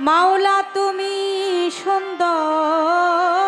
মাওলা তুমি সুন্দর।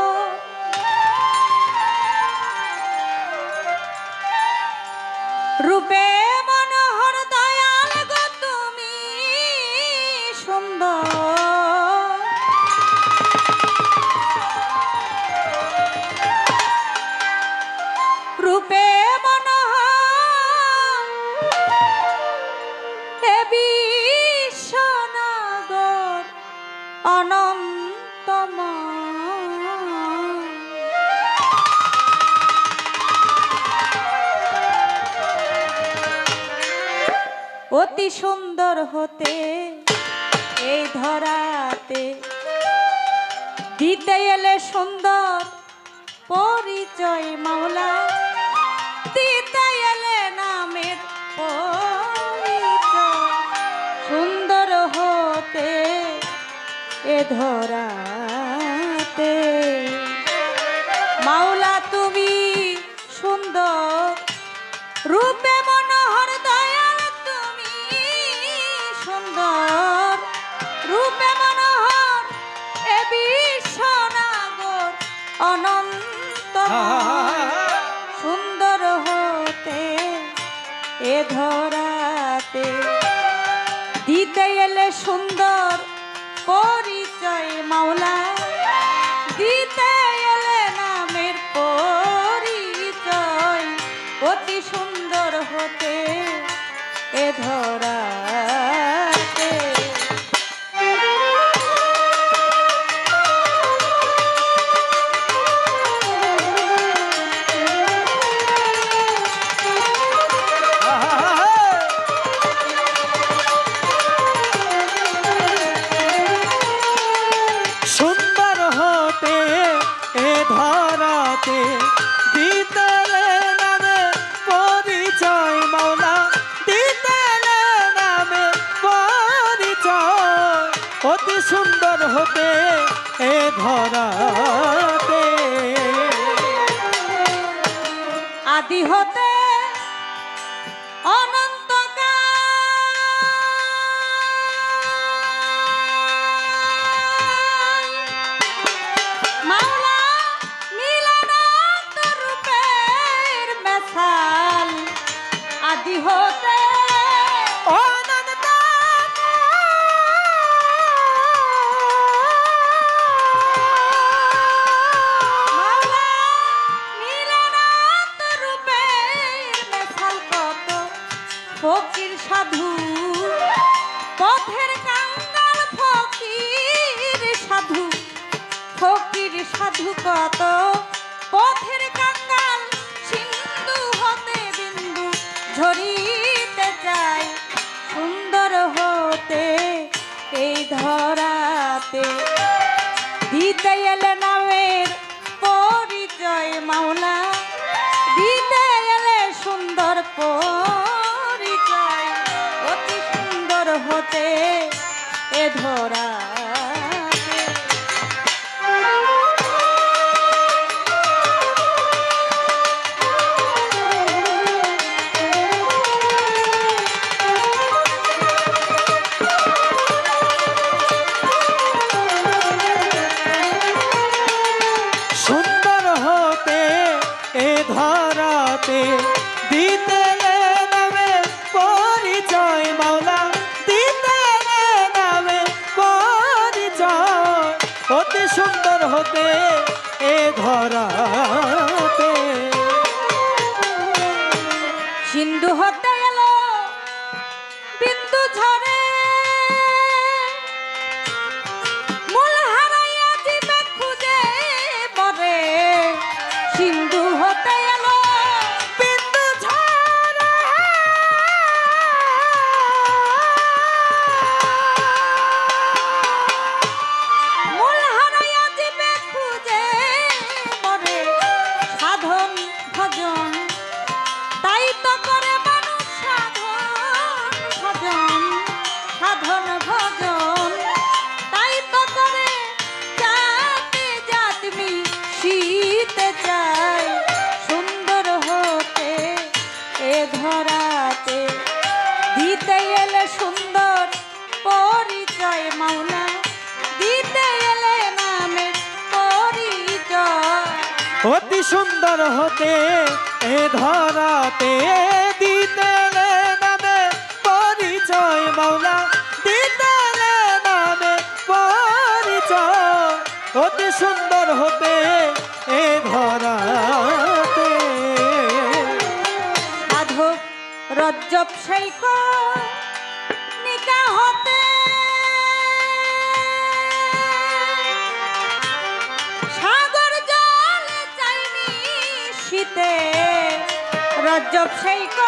অতি সুন্দর হতে এই ধরাতে। দিতে এলে সুন্দর পরিচয় মাওলা, দিতে এলে নামের সুন্দর হতে এ ধরাতে। মাওলা ধরাতে। দিতে এলে সুন্দর পরিচয় মাওলা। দিতে এলে নামের পরিচয়। অতি সুন্দর হতে এ ধরাতে। অতি সুন্দর হতে এ ধরাতে। আদি হতে ঝরিতে যায় সুন্দর হতে এই ধরাতে। দিতে এলে নামের পরিচয় মাওলা, দিতে এলে সুন্দর পরিচয়। অতি সুন্দর হতে এ ধরা ধরাতে দিতে নামে পরিচয় মাওলা দিতে নামে পরিচয়। অতি সুন্দর হতে এ ধরাতে সাধন ভজন। তাই তো চায় সুন্দর হতে এ ধরাতে। সুন্দর পরিচয়। অতি সুন্দর হতে এ ধরাতে, দিতে হতে এ ধরাতে। সাধক রজ্জব শৈক নিকা হতে। সাগর জল চাইনি শীতে। রজ্জব শৈক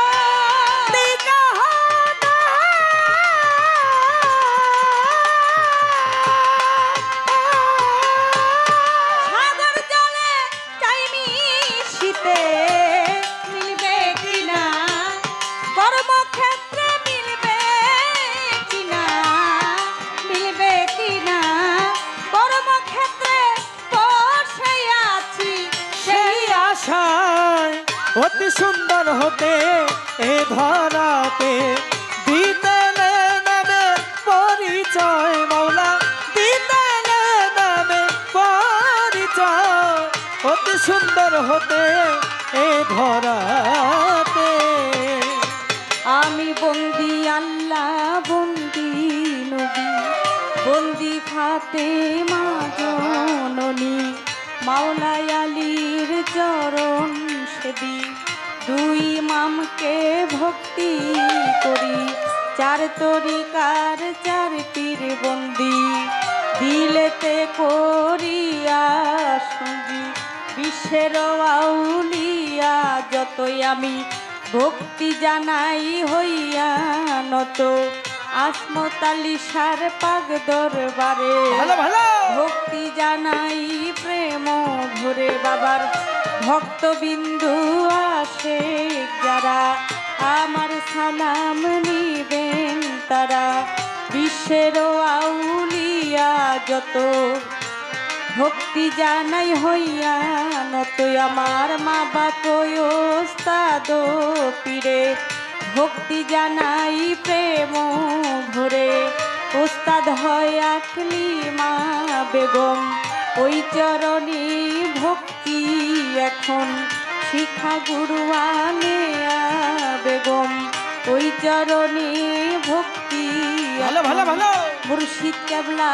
অতি সুন্দর হতে এ ধরাতে দিতে নামে পরিচয় মৌলা দিতে নামে পরিচয়। অতি সুন্দর হতে এ ধরাতে। আমি বন্দি আল্লাহ, বন্দি নবী, বন্দি ফাতে মা জননী মাওলাই আলীর চরণ সেবি দুই মামকে ভক্তি করি চার তরিকার চার পীর বন্দি। দিলেতে করিয়া সঙ্গী বিশ্বের আউলিয়া যতই আমি ভক্তি জানাই হইয়া নত। আসমতালি সার পাগ দরবারে ভক্তি জানাই প্রেম ভরে বাবার ভক্তবিন্দু আসে যারা, আমার সালাম নিবেন তারা। বিশ্বের আউলিয়া যত ভক্তি জানাই হইয়া নত আমার মা বাপ ওস্তাদ পীরে। ভক্তি জানাই প্রেম ভরে, ওস্তাদ হয় আকলি মা বেগম। ওই চরণী ভক্তি এখন। শিখা গুরুয়ানে বেগম ওই চরণী ভক্তি ভালো ভালো ভালো। মুর্শিদ কেবলা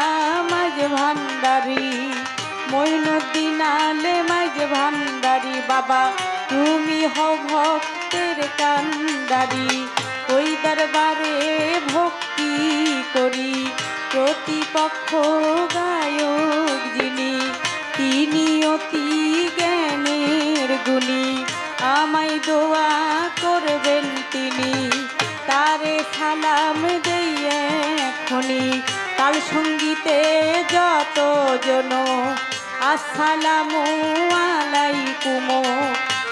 মাঝ ভান্ডারি। মইনুদ্দিন আলে মাঝ ভান্ডারি। বাবা তুমি হও ভক্তের কান্ডারি। ওই দরবারে ভক্তি করি। প্রতিপক্ষ গায়ক যিনি তিনি অতি জ্ঞানের গুণী। আমায় দোয়া করবেন তিনি, তারে সালাম দেই এখনি। তাল সঙ্গীতে যত জন আসসালামু আলাইকুম।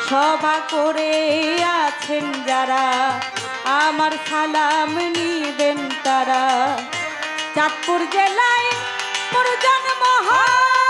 সভা করে আছেন যারা, আমার সালাম নিবেন তারা। চাঁদপুর জেলায় জন্ম মতলবেতে